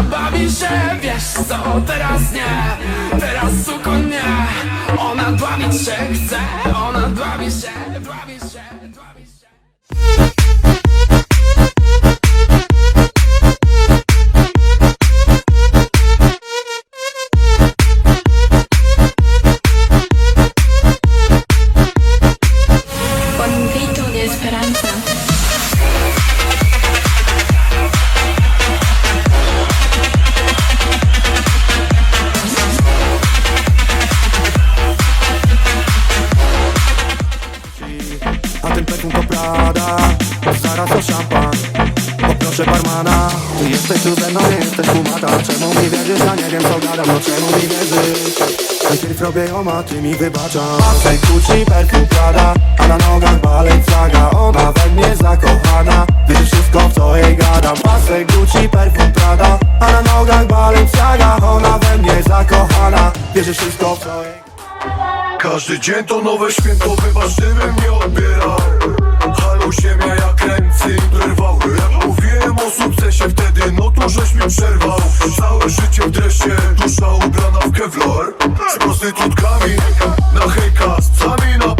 Ona bawi się, wiesz co, teraz nie. Teraz suko nie. Ona dławić się chce Ona dławi się, dławi się, dławi się. Esperanza. To szampan. Poproszę barmana Ty jesteś tu ze mną, jesteś kumata. Czemu mi wierzysz? Ja nie wiem co gadam No czemu mi wierzysz? Najpierw robię ją, a ty mi wybaczam Pasek Gucci, perfum Prada A na nogach balet Ona we mnie zakochana Wierzy wszystko w co jej gadam. Pasek Gucci, perfum Prada A na nogach balet Ona we mnie zakochana Wierzy wszystko w co jej Każdy dzień to nowe święto, wybacz gdybym nie odbierał Halo ziemia, przerwał. Całe życie w dresie, dusza ubrana w kevlar. Z prostytutkami, na hejka, z psami na